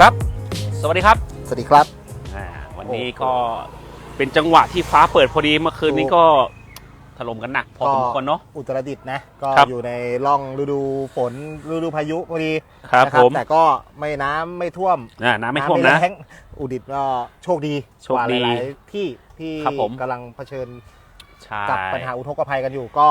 ครับ สวัสดีครับสวัสดีครับ อ่าวันนี้โอ้โหก็เป็นจังหวะที่ฟ้าเปิดพอดีเมื่อคืนนี้ก็ถล่มกันหนักพอสมควรเนาะ อุตรดิตถ์นะ ก็ครับอยู่ในร่องฤดูฝนฤดูพายุพอดีครับนะผม แต่ก็ไม่น้ำไม่ท่วมอ่าน้ำไม่ท่วมนะแรงอุตรดิตถ์ก็โชคดีโชคดีกว่าหลายๆที่ที่ครับผม กำลังเผชิญใช่ กับปัญหาอุทกภัยกันอยู่ ก็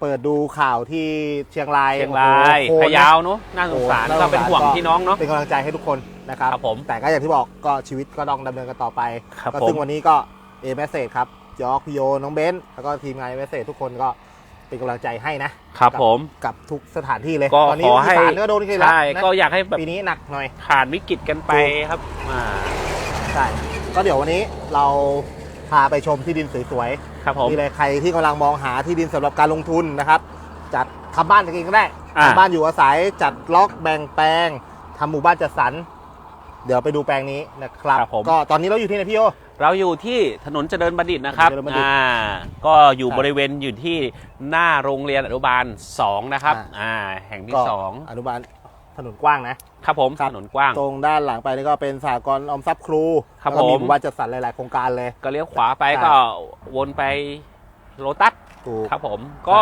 เปิดดูข่าวที่เชียงรายเชียงรายโอ้โหพะเยาวเนาะน่าสงสารโอ้โหก็เป็นห่วงพี่น้องเนาะ เป็นกำลังใจให้ทุกคน นะครับครับผมแต่ก็อย่างที่บอกก็ชีวิตก็ต้องดำเนินกันต่อไปครับก็ผมซึ่งวันนี้ก็เอเมสเซจครับยอกพี่โยน้องเบนซ์แล้วก็ทีมงานเอเมสเซจทุกคนก็เป็นกำลังใจให้นะ ครับผม กับทุกสถานที่เลยก็ตอนนี้ขอให้ อีสานก็โดนกันแล้วใช่นะก็อยากให้แบบปีนี้หนักหน่อย ผ่านวิกฤตกันไปครับอ่าใช่ ก็เดี๋ยววันนี้เราพาไปชมที่ดินสวยครับผม ๆนี่เลยใครที่กำลังมองหาที่ดินสำหรับการลงทุนนะครับ จัดทำบ้านเองก็ได้อ่า ทำบ้านอยู่อาศัยจัดล็อกแบ่งแปลงทำหมู่บ้านจัดสรร เดี๋ยวไปดูแปลงนี้นะครับครับผม ก็ตอนนี้เราอยู่ที่ไหนพี่โยเราอยู่ที่ถนนเจริญบัณฑิตนะครับ ถนนเจริญบัณฑิตอ่า ก็อยู่ครับบริเวณอยู่ที่หน้าโรงเรียนอนุบาล 2 นะครับ อ่า อ่า แห่งที่ ก็สองอนุบาลถนนกว้างนะครับผมครับ ถนนกว้าง ตรงด้านหลังไปนี่ก็เป็นสหกรณ์ออมทรัพย์ครูครับแล้วก็มีผม หมู่บ้านจัดสรรหลาย ๆ โครงการเลย ก็เลี้ยวขวาไปใช่ก็วนไปโลตัสถูก ครับผม ก็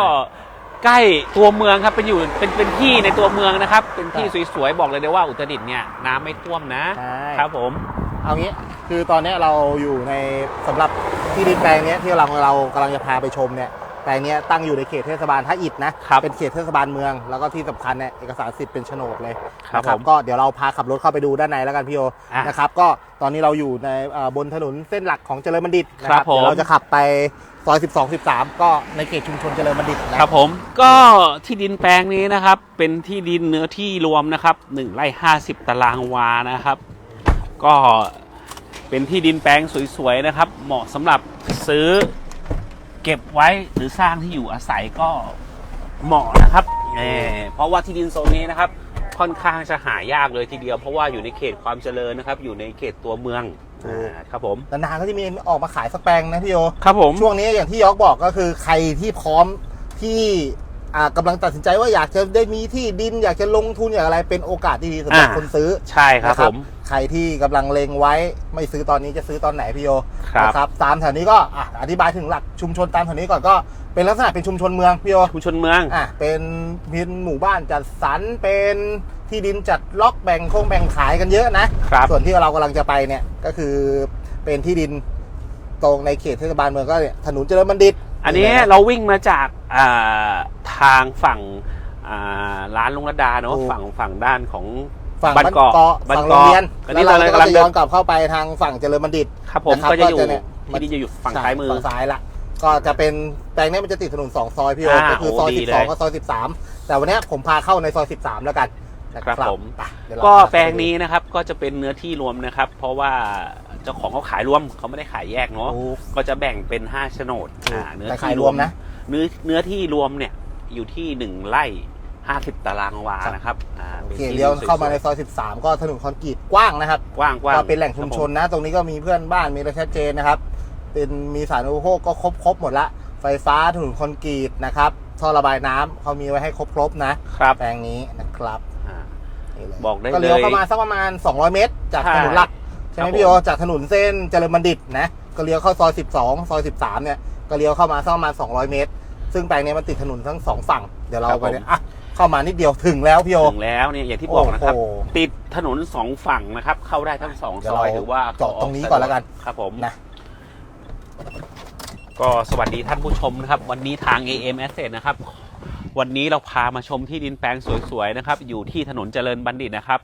ใกล้ตัวเมืองครับเป็นอยู่เป็นเป็นที่ในตัวเมืองนะครับ เป็นที่ใช่สวยๆบอกเลยได้ว่าอุตรดิตถ์เนี่ยน้ำไม่ท่วมนะใช่ ครับผม เอางี้คือตอนนี้เราอยู่ในสำหรับที่ดินแปลงเนี้ยที่เราเรากำลังจะพาไปชมเนี่ย แปลงเนี้ยตั้งอยู่ในเขตเทศบาลท่าอิฐนะ ครับเป็นเขตเทศบาลเมือง แล้วก็ที่สำคัญเนี่ยเอกสารสิทธิ์เป็นโฉนดเลยครับนะผมก็เดี๋ยวเราพาขับรถเข้าไปดูด้านในแล้วกันพี่โออะนะครับ ก็ตอนนี้เราอยู่ในเอ่อบนถนนเส้นหลักของเจริญบัณฑิตนะคครัรับบผม เดี๋ยวเราจะขับไปซอย12 13 ก็ในเขตชุมชนเจริญบัณฑิตนะ ครับผมก็ที่ดินแปลงนี้นะครับ เป็นที่ดินเนื้อที่รวมนะครับ1ไร่50 ตารางวานะครับ ก็เป็นที่ดินแปลงสวยๆนะครับ เหมาะสำหรับซื้อ เก็บไว้หรือสร้างที่อยู่อาศัยก็เหมาะนะครับเออเพราะว่าที่ดินโซนนี้นะครับ ค่อนข้างจะหายากเลยทีเดียว เพราะว่าอยู่ในเขตความเจริญนะครับ อยู่ในเขตตัวเมืองอ่าครับผมนานๆก็จะมีออกมาขายสักแปลงนะพี่โอครับผมช่วงนี้อย่างที่ยอกบอกก็คือใครที่พร้อมที่อ่า กำลังตัดสินใจว่าอยากจะได้มีที่ดินอยากจะลงทุนอยากอะไรเป็นโอกาสที่ดีสำหรับอ่า คนซื้อใช่ครับนะผม ใครที่กำลังเลงไว้ไม่ซื้อตอนนี้จะซื้อตอนไหนพี่โยครับ นะครับตามแถวนี้ก็อะอธิบายถึงหลักชุมชนตามแถวนี้ก่อนก็เป็นลักษณะเป็นชุมชนเมืองพี่โย ชุมชนเมือง อะเป็นเป็นหมู่บ้านจัดสรรเป็นที่ดินจัดล็อกแบ่งโครงแบ่งขายกันเยอะนะ ครับ ส่วนที่เรากำลังจะไปเนี่ยก็คือเป็นที่ดินตรงในเขตเทศบาลเมืองก็เนี่ยถนนเจริญบัณฑิต อันนี้ะเราวิ่งมาจากอ่าทางฝั่งอ่าร้านลุงระดาเนาะถูกฝั่งฝั่งด้านของฝั่งบ้านบ้านเกาะเกาะบ้านฝั่งเกาะโรงเรียนอันแล้นี้วเราเรากำลัก็งจะเดิย้อนนกลับเข้าไปทางฝั่งเจริญบัณฑิตครับผมนะครับก็จะอยู่ก็จะเนี่ยที่นี่จะอยู่ฝั่งซ้ายมือฝั่งซ้ายละก็จะเป็นแปลงนี้มันจะติดถนนสองซอยพี่โออ่าก็คือซอยโอ้ดีสิบเลสองยกับซอยสิบสามแต่วันเนี้ยผมพาเข้าในซอยสิบสามแล้วกันนะครับผมไปเดี๋ยวเราก็พาเข้าไปแปลงนี้นะครับก็จะเป็นเนื้อที่รวมนะครับ เพราะว่า เจ้าของเขาขายรวมเขาไม่ได้ขายแยกเนาะถูกก็จะแบ่งเป็น5โฉนดอ่าเนื้อแต่ที่ขายรรววมมนะเนื้อเนื้อที่รวมเนี่ยอยู่ที่1ไร่50ตารางวานะครับอ่าโอเป็นเคที่เลี้ยวสๆเข้ามาในซอย13ก็ถนนคอนกรีตกว้างนะครับ กว้างกว้างก็เป็นแหล่งชุมชนนะ ตรงนี้ก็มีเพื่อนบ้านมีอะไรชัดเจนนะครับ เป็นมีสารอุปโภคก็ครบครบหมดละ ไฟฟ้าถนนคอนกรีตนะครับท่อระบายน้ำเขามีไว้ให้ครบครบๆนะครับแปลงนี้นะครับอ่านี่เลยบอกได้ก็เลี้ยวเลยเข้ามาสักประมาณ 200 เมตร จากใช่ถนนหลัก ใช่ไหมครับพี่โอผมจากถนนเส้นเจริญบัณฑิตนะก็เลี้ยวเข้าซอย 12 ซอย 13 เนี่ยก็เลี้ยวเข้ามาสักประมาณ 200 เมตร ซึ่งแปลงเนี้มันติดถนนทั้งสองฝั่ง เดี๋ยวเราไปเนี่ยอะเข้ามานิดเดียวถึงแล้วพี่โอถึงแล้วเนี่ยอย่างที่บอกนะครับโอ้โหติดถนนสองฝั่งนะครับ เข้าได้ทั้งสองเดี๋ซยวอยเราถือว่าเจาะตรงนี้ก่อนแล้วกันครับผมนะก็สวัสดีท่านผู้ชมนะครับ วันนี้ทาง AM Asset นะครับ วันนี้เราพามาชมที่ดินแปลงสวยๆนะครับ อยู่ที่ถนนเจริญบัณฑิตนะครับ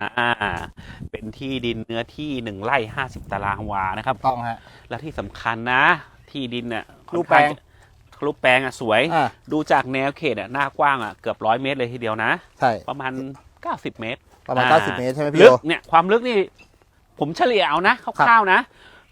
อ่า เป็นที่ดินเนื้อที่หนึ่งไร่ห้าสิบตารางวานะครับ ต้องฮะ และที่สำคัญนะ ที่ดินเนี่ยรูปแปลง รูปแปลงอะสวย อะดูจากแนวเขตอะหน้ากว้างอะเกือบร้อยเมตรเลยทีเดียวนะ ใช่ ประมาณ 90 เมตรประมาณ อ่90 เมตรใช่ไหมพี่ลึโอกเนี่ยความลึกนี่ ผมเฉลี่ยเอานะคร่าวๆนะ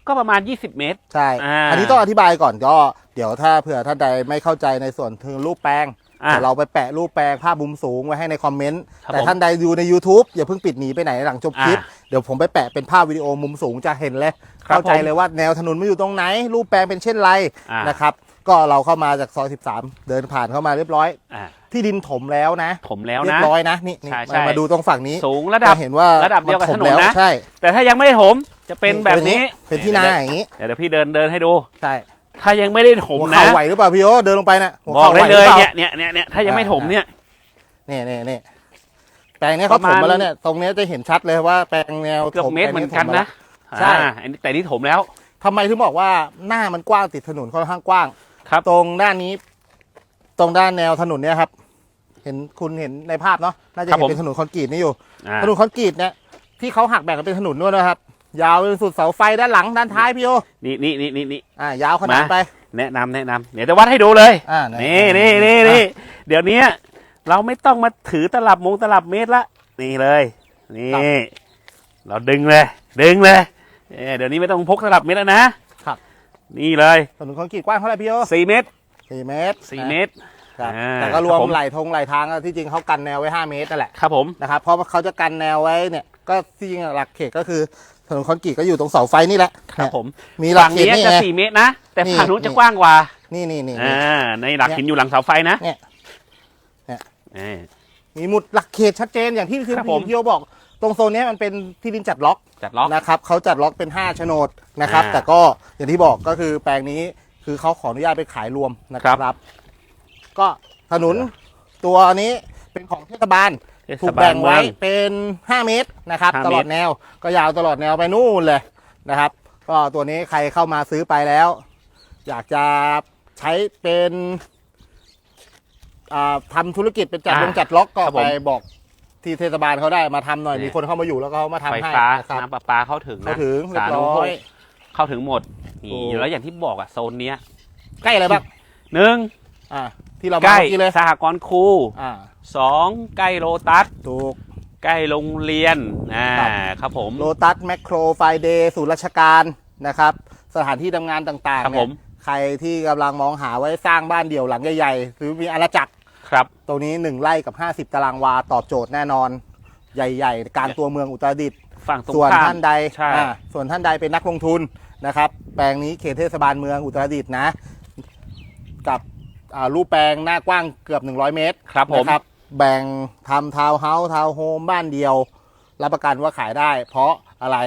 ก็ประมาณ 20 เมตร ใช่ อ่า อันนี้ต้องอธิบายก่อนก็ เดี๋ยวถ้าเผื่อท่านใดไม่เข้าใจในส่วนถึงรูปแปลง อะเดี๋ยวเราไปแปะรูปแปลงภาพมุมสูงไว้ให้ในคอมเมนต์ครับแต่ผมท่านใดดูใน YouTube อย่าเพิ่งปิดหนีไปไหนหลังจบคลิปอะเดี๋ยวผมไปแปะเป็นภาพวิดีโอมุมสูงจะเห็นเลยครับเข้าใจผมเลยว่าแนวถนนมันอยู่ตรงไหน รูปแปลงเป็นเช่นไรอ่านนะครับก็เราเข้ามาจากซอย 13 เดินผ่านเข้ามาเรียบร้อยอ่าที่ดินถมแล้วนะผมแล้วเรียนะบร้อยนะนี่นี่ใช่มาใช่มาดูตรงฝั่งนี้ สูงระดับจะเห็นว่าระดับเดียวกับมัถนนแล้วนะใช่ แต่ถ้ายังไม่ได้ถมจะเป็นแบบนี้ เป็นที่นาอย่างนี้ เดี๋ยวเดี๋ยวพี่เดินเดินให้ดู ใช่ ถ้ายังไม่ได้ถมหัวนะเข่าไหวหรือเปล่าพี่โอเดินลงไปนะหัวบอกเข่าไหวได้หเลรืยอเปล่าเนี่ยเนี่ยเนี่ยเนี่ยถ้ายังไม่ถมเนี่ยนี่นี่นี่แปลงเนี้ยเขาประถมาณมมาแล้วเนี่ย ตรงเนี้ยจะเห็นชัดเลยว่าแปลงแนวเกือบถมเมตรแปลเหงมือนกันถมาแล้นะว ใช่ อ่าอันนี้แต่นี่ถมแล้ว ทำไมถึงบอกว่าหน้ามันกว้างติดถนนค่อนข้างกว้างครับ ตรงด้านนี้ ตรงด้านแนวถนนเนี่ยครับ เห็นคุณเห็นในภาพเนาะน่าจะครับเห็นผม เป็นถนนคอนกรีตนี่อยู่ อ่าถนนคอนกรีตเนี่ยที่เขาหักแบ่งกันเป็นถนนด้วยนะครับ ยาวไปสุดเสาไฟด้านหลังด้านท้ายพี่โอนี่นี่นี่นี่นี่อ่ายาวขนาดมาไปแนะนำแนะนำเดี๋ยวจะวัดให้ดูเลยอ่านี่นี่นี่นี่เดี๋ยวนี้เราไม่ต้องมาถือตลับมงตลับเมตรละนี่เลย นี่ เราดึงเลย ดึงเลยเอ้ยเดี๋ยวนี้ไม่ต้องพกตลับเมตรแล้วนะครับนี่เลยถนนคอนกรีตกว้างเท่าไหร่พี่โอสี่เมตรสี่เมตรสี่เมตรครับอ่าแต่ก็รวมครับผมไหลทงไหลทางอะที่จริงเขากันแนวไว้ห้าเมตรนั่นแหละครับผมนะครับเพราะว่าเขาจะกันแนวไว้เนี่ยก็ที่จริงหลักเขตก็คือ ถนนคอนกรีตก็อยู่ตรงเสาไฟนี่แหละครับผมมีหลักฝั่งเขตนี้นี่จะไงสี่เมตรนะ แต่นี่ฝั่งนู้นนี่จะกว้างกว่า นี่นี่นี่อ่าในหลักหินอยู่หลังเสาไฟนะเนี่ยเอ้ยมีหมุดหลักเขตชัดเจนอย่างที่คือครับผมพี่โยบอก ตรงโซนเนี้ยมันเป็นที่ดินจัดล็อกจัดล็อกนะครับเขาจัดล็อกเป็น 5 โฉนดนะครับอ่าแต่ก็อย่างที่บอกก็คือแปลงนี้คือเขาขออนุญาตไปขายรวมนะคครัรับ ก็ถนนตัวนี้เป็นของเทศบาลเทศ ถูกบาแบ่ลงเมืไว้องเป็น 5 เมตรนะครับ5ตลอดเมตรแนวก็ยาวตลอดแนวไปนู่นเลยนะครับ ก็ตัวนี้ใครเข้ามาซื้อไปแล้ว อยากจะใช้เป็นอ่าทำธุรกิจเป็นจัดอ่าลงจัดล็อกก็ครับผไปมบอกที่เทศบาลเขาได้มาทำหน่อยนี่มีคนเข้ามาอยู่แล้วก็เขามาทำไฟให้ฟ้านะครับน้ำประปาเข้าถึงนะเข้าถึงเรียสาบธารณูร้ปอโภยคเข้าถึงหมดนี่ถูกแล้วอย่างที่บอกอะโซนเนี้ย ใกล้อะไรบ้างหนึ่งอ่าที่เราใกมาล้เมื่อกี้เลยสหกรณ์ครูอ่า สองใกล้โลตัสถูกใกล้โรงเรียนอ่าครับครับผมโลตัสแมคโครไฟเดย์ศูนย์ราชการนะครับ สถานที่ทำงานต่างครับๆเนี่ผยมใครที่กำลังมองหาไว้สร้างบ้านเดี่ยวหลังใหญ่ๆ หรือมีอาณาจักรครับ ตรงนี้ 1 ไร่กับ 50 ตารางวาตอบโจทย์แน่นอน ใหญ่ๆ กลางตัวเมืองอุตรดิตถ์ ฝั่งตรงส่วนข้าม ท่านใดใช่ อ่าส่วนท่านใดเป็นนักลงทุนนะครับ แปลงนี้เขตเทศบาลเมืองอุตรดิตถ์นะ กับอ่ารูปแปลงหน้ากว้างเกือบ 100 เมตรครับผม นะครับ แบ่งทำทาวน์เฮาส์ทาวน์โฮมบ้านเดียว รับประกันว่าขายได้ เพราะอะไร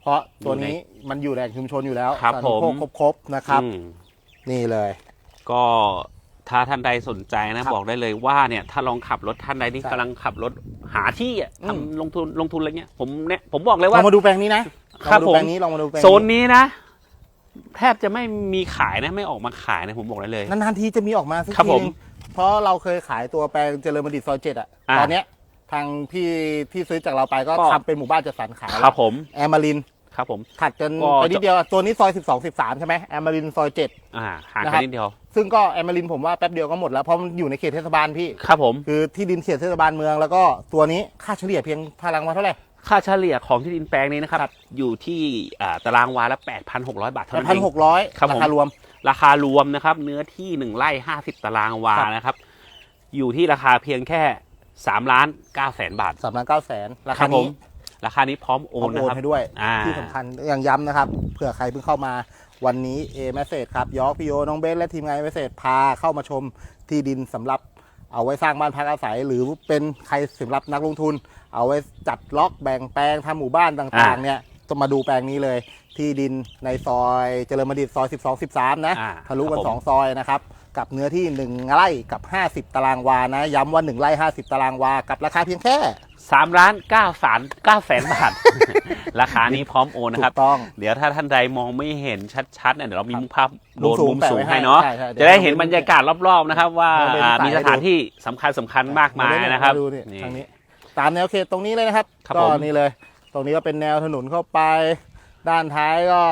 เพราะตัวนี้มันอยู่แหล่งชุมชนอยู่แล้วครับสาธาณูปโภผมคครบๆนะครับ อืมนี่เลย ก็ถ้าท่านใดสนใจนะ ครับบอกได้เลยว่าเนี่ย ถ้าลองขับรถท่านใดที่ใช่กำลังขับรถหาที่อะอืม ทำลงทุนลงทุนอะไรเงี้ยผมเนี่ยผมบอกเลยลว่า องมาดูแปลงนี้นะลองครับมาดูผม แปลงนี้ลองมาดูแปลงโซนนี้นะ แทบจะไม่มีขายนะ ไม่ออกมาขายนะ ผมบอกได้เลย นานๆทีจะมีออกมาสักครับทีผม นึง เพราะเราเคยขายตัวแปลงเจริญบัณฑิตซอยเจ็ดอะอ่าตอนเนี้ยทางพี่ที่ซื้อจากเราไปก็ก็ ทำเป็นหมู่บ้านจัดสรรขายครับผมแอมมารินครับผม ถัดกันก็ ไปนิดเดียวอะตัวนี้ซอย 12 13 ใช่ไหมแอมมารินซอย7อ่าห่างนะคกัรันบนิดเดียวซึ่งก็แอมมารินผมว่าแป๊บเดียวก็หมดแล้วเพราะมันอยู่ในเขตเทศบาลพี่ ครับผม คือที่ดินเขตเทศบาลเมืองแล้วก็ตัวนี้ค่าเฉลี่ยเพียงพลังมาเท่าไหร่ ค่าเฉลี่ยของที่ดินแปลงนี้นะครับครับอยู่ที่อ่าตารางวาละ 8,600 บาทเท่าแปดนั้นพัเอนง หกร้อยครับราผมคารวม ราคารวมนะครับ เนื้อที่หนึ่งไร่ห้าสิบตารางวาครับนะครับ อยู่ที่ราคาเพียงแค่สามล้านเก้าแสนบาทสามล้านเก้าแสนราครัคาบผนี้มราคานี้พร้อมโอโอนนะโอนครับให้ด้วยอ่าที่สำคัญอย่างย้ำนะครับเผื่อใครเพิ่งเข้ามาวันนี้เอเมสเซจครับยอกพี่โยน้องเบสและทีมงานเอเมสเซจพาเข้ามาชมที่ดินสำหรับเอาไว้สร้างบ้านพักอาศัย หรือเป็นใครสำหรับนักลงทุน เอาไว้จัดล็อกแบ่งแปลงทำหมู่บ้านต่างๆเนี่ย ต้องมาดูแปลงนี้เลย ที่ดินในซอยเจริญบัณฑิตซอย 12 13 นะ อ่าทะลุกัน ครับผม 2 ซอยนะครับ กับเนื้อที่ 1 ไร่กับ 50 ตารางวานะ ย้ำว่า 1 ไร่ 50 ตารางวา กับราคาเพียงแค่สามล้านเก้าแสนเก้าแสนบาท ราคานี้พร้อมโอนนะถูครับ กต้อง เดี๋ยวถ้าท่านใดมองไม่เห็นชัดๆเนี่ยเดี๋ยวเรามีครับมุมภาพโดนมุมสูงมุมสูงแปะไว้ให้ให้เนาะใช่ใช่เดี๋ยวจะได้เห็นบรรยากาศรอบๆนะครับ ว่าเราเป็นอ่าสาย มีสถานที่สำคัญสำคัญมากมายนะครับ ดูนี่นี่ทางนี้ ตามแนวเขตตรงนี้เลยนะครับ ครับก็ผม นี่เลย ตรงนี้ก็เป็นแนวถนนเข้าไป ด้านท้ายก็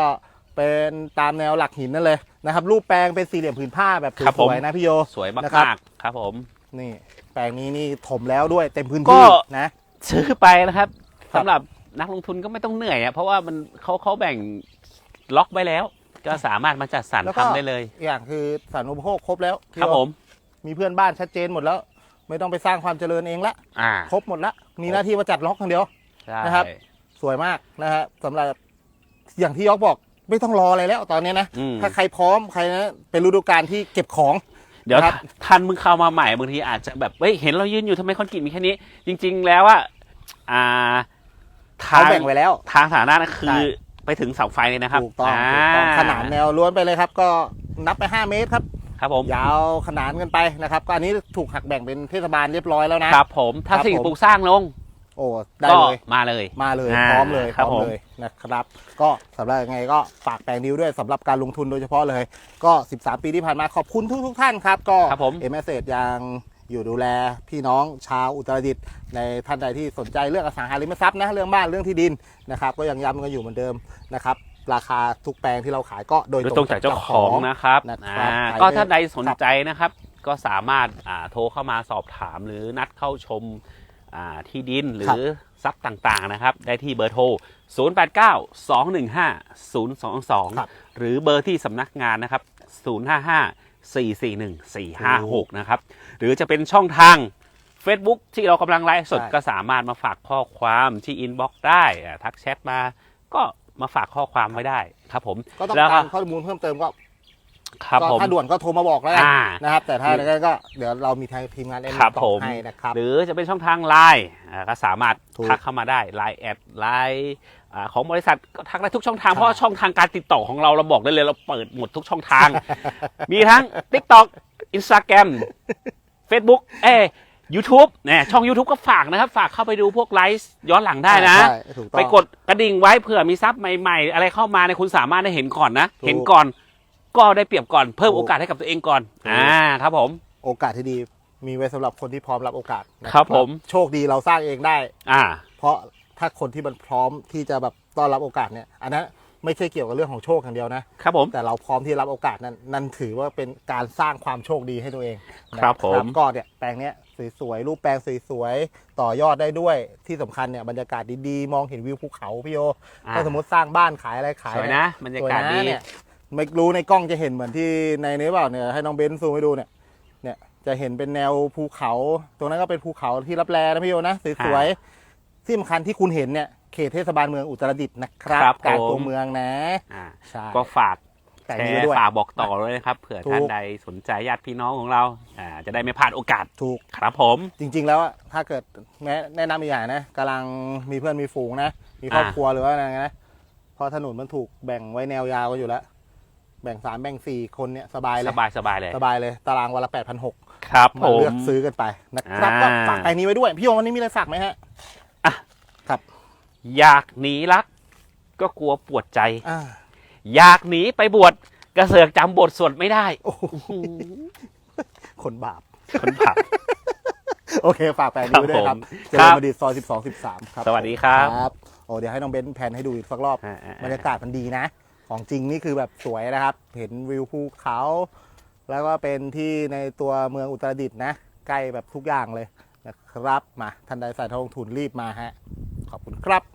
เป็นตามแนวหลักหินนั่นเลยนะครับรูปแปลงเป็นสี่เหลี่ยมผืนผ้าแบบครับสผม วยๆนะพี่โยสวยนะครับมากๆครับผม นี่แปลงนี้นี่ถมแล้วด้วยเต็มพื้นก็ที่นะ ซื้อไปนะครับครับ สำหรับนักลงทุนก็ไม่ต้องเหนื่อยอะเพราะว่ามันเขาเขาแบ่งล็อกไว้แล้ว ก็สามารถมาจัดสรรแล้วก็ทำได้เลย อีกอย่างคือสาธารณูปโภคครบแล้วพี่ครับโยผม มีเพื่อนบ้านชัดเจนหมดแล้ว ไม่ต้องไปสร้างความเจริญเองละอ่า ครบหมดละมีหน้าที่มาจัดล็อกอย่างเดียว ใช่นะครับ สวยมากนะฮะสำหรับอย่างที่ยอกบอกไม่ต้องรออะไรแล้วตอนเนี้ยนะ อืม ถ้าใครพร้อมใครนะเป็นฤดูกาลที่เก็บของ เดี๋ยวครับท่านมึงเข้ามาใหม่บางทีอาจจะแบบเฮ้ยเห็นเรายืนอยู่ทำไมคอนกรีตมีแค่นี้ จริง ๆ แล้วว่าอ่าทาเขางแบ่งไว้แล้ว ทางสาธารณะนะคือใช่ไปถึงเสาไฟเลยนะครับถูกต้องถูกต้องขนานแนวล้วนไปเลยครับ ก็นับไป 5 เมตรครับ ครับผม ยาวขนานกันไปนะครับ ก็อันนี้ถูกหักแบ่งเป็นเทศบาลเรียบร้อยแล้วนะ ครับผมถ้าครับสิ่งผม ปลูกสร้างลง โอ้ได้ก็เลยมาเลย มาเลยอ่าพร้อมเลยครับพร้อมผม เลยนะครับ ก็สำหรับยังไงก็ฝากแปลงดิวด้วยสำหรับการลงทุนโดยเฉพาะเลย ก็ 13 ปีที่ผ่านมาขอบคุณทุกทุกๆท่านครับ ก็ครับผม เอ็มเอสเยังอยู่ดูแลพี่น้องชาวอุตรดิตถ์ในท่านใดที่สนใจเรื่องอสังหาริมทรัพย์นะเรื่องบ้านเรื่องที่ดินนะครับ ก็ยังย้ำกันอยู่เหมือนเดิมนะครับ ราคาทุกแปลงที่เราขายก็โดยโดยตรงจากเจ้าของนะครับนะครับอ่าไปก็เลยถ้าใดสนใจนะครับ ก็สามารถอ่าโทรเข้ามาสอบถามหรือนัดเข้าชมอ่า ที่ดินหรือทรัพย์ต่างๆนะครับ ได้ที่เบอร์โทร 089 215ครับ022 หรือเบอร์ที่สำนักงานนะครับ 055 441 456 นะครับ หรือจะเป็นช่องทาง Facebook ที่เรากำลังไลฟ์สดใช่ก็สามารถมาฝากข้อความที่อินบ็อกซ์ได้อ่าทักแชทมาก็มาฝากข้อความไว้ได้ครับผม ก็ต้องแล้วการข้อมูลเพิ่มเติมก็ ครับก็ผม ถ้าด่วนก็โทรมาบอกแล้วกันอ่า นะครับ แต่ถ้าอะไรก็เดี๋ยวเรามีทางทีมงานเอ็มครับตอผบม ให้นะครับ หรือจะเป็นช่องทางไลน์อ่าก็สามารถถูกทักเข้ามาได้ไลน์แอดไลน์อ่าของบริษัทก็ทักได้ทุกช่องทางใช่เพราะว่าช่องทางการติดต่อของเราเราบอกได้เลยเราเปิดหมดทุกช่องทาง มีทั้ง TikTok Instagram Facebook เอ้ยูทูบเนี่ยช่อง YouTube ก็ฝากนะครับ ฝากเข้าไปดูพวกไลฟ์ย้อนหลังได้นะ ใช่ถูกต้อง ไปกดกระดิ่งไว้เผื่อมีซับใหม่ ๆ อะไรเข้ามาในยคุณสามารถได้เห็นก่อนนะ ถูก เห็นก่อน ก็ได้เปรียบก่อนเพิ่มถูกโอกาสให้กับตัวเองก่อนถูกอ่าครับผม โอกาสที่ดีมีไว้สำหรับคนที่พร้อมรับโอกาสนะครับผมโชคดีเราสร้างเองได้ อ่า เพราะถ้าคนที่มันพร้อมที่จะแบบต้อนรับโอกาสเนี่ยอันนั้นไม่ใช่เกี่ยวกับเรื่องของโชคอย่างเดียวนะครับผมแต่เราพร้อมที่จะรับโอกาสนั้นนั่นถือว่าเป็นการสร้างความโชคดีให้ตัวเองนะครับผมก็เนี่ยแปลงเนี้ยสวยๆรูปแปลงสวยๆต่อยอดได้ด้วยที่สำคัญเนี่ยบรรยากาศดีๆ มองเห็นวิวภูเขาพี่โยอ่าถ้าสมมติสร้างบ้านขายอะไรขายสวยเนะบรรยากาศสวยดีนะเนี่ย ไม่รู้ในกล้องจะเห็นเหมือนที่ในนี้เปล่าเนี่ยให้น้องเบนซ์ซูมให้ดูเนี่ย เนี่ยจะเห็นเป็นแนวภูเขา ตรงนั้นก็เป็นภูเขาที่รับแลนะพี่โยนะสวยๆที่สำคัญที่คุณเห็นเนี่ยเขตเทศบาลเมืองอุตรดิตถ์นะครับครับกลางผม ตัวเมืองนะอ่าใช่ก็ฝากแต่แชงนี้ร์ด้วย ฝากบอกต่อเลยนะครับเผื่อถูก ท่านใดสนใจญาติพี่น้องของเราอ่าจะได้ไม่พลาดโอกาสถูก ครับผม จริงๆ แล้วอะถ้าเกิดแนะแนะนำอีกอย่างนะกำลังมีเพื่อนมีฝูงนะ มีครอบอ่า ครัวหรือว่าอะไรนะเพอถนนมันถูกแบ่งไว้แนวยาวกันอยู่แล้ว แบ่งสามแบ่งสี่คนเนี่ยสบายเลสยบายสบายเลยสบายเลยตารางวันละแปดพันหกครับมาผมเลือกซื้อกันไปนะครับอ่าก็ฝากไปนี้ไว้ด้วย พี่โยงวันนี้มีอะไรฝากไหมฮะอยากหนีรัก ก็กลัวปวดใจอ่าอยากหนีไปบวชกระเสือกจำบทสวดไม่ได้โอ้โหคนบาปคนผับโอเค ฝากแปลนี้ไว้ด้วยครับครับผมเจริญมาดีซอยสิบสองสิบสามครับ สวัสดีครับครับ โอ้เดี๋ยวให้น้องเบนซ์แพนให้ดูอีกสักรอบอ่าอ่าอ่าบรรยากาศมันดีนะ ของจริงนี่คือแบบสวยนะครับ เห็นวิวภูเขา แล้วก็เป็นที่ในตัวเมืองอุตรดิตถ์นะ ใกล้แบบทุกอย่างเลยนะครับ มาท่านใดสายทองทุนรีบมาฮะ ขอบคุณครับ